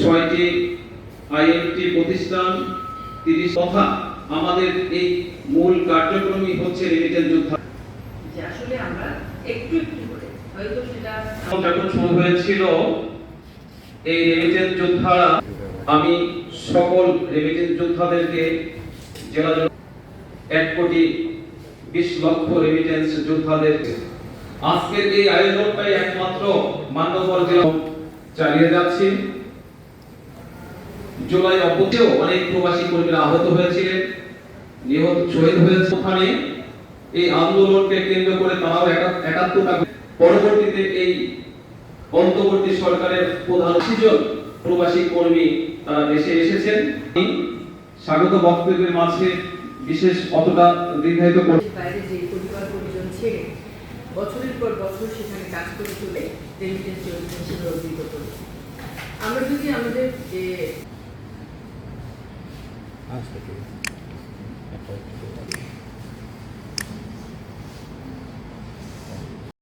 ছয়টি আইএমটি প্রতিষ্ঠান তিরিশ তথা আমাদের এই মূল কার্যক্রমই হচ্ছে রেমিটেন্স যোদ্ধা। যে আসলে আমরা একটু একটু করে হয়তো সেটা যখন শুরু হয়েছিল এই রেমিটেন্স যোদ্ধারা আমি সকল রেমিটেন্স যোদ্ধাদেরকে জেলা এক কোটি বিশ লক্ষ রেমিটেন্স যোদ্ধাদেরকে। আজকের এই আয়োজনটাই একমাত্র মান্যবর জেলা চালিয়ে যাচ্ছি। জুলাই অবধিও অনেক প্রবাসী কর্মীরা আহত হয়েছিলেন, নিহত, শহীদ হয়েছে ওখানে এই আন্দোলনকে কেন্দ্র করে তারাও একা- একাত্মতা পরবর্তীতে এই অন্তর্বর্তী সরকারের প্রধান সিজন প্রবাসী কর্মী তারা দেশে এসেছেন। স্বাগত বক্তব্যের মাঝে বিশেষ অতটা দীর্ঘায়িত দেশের বাইরে যে পরিবার পরিজন ছেড়ে বছরের পর বছর সেখানে কাজ করে চলে রেমিটেন্স হিসেবে অভিহিত করি আমরা যদি আমাদের যে あ、素敵です。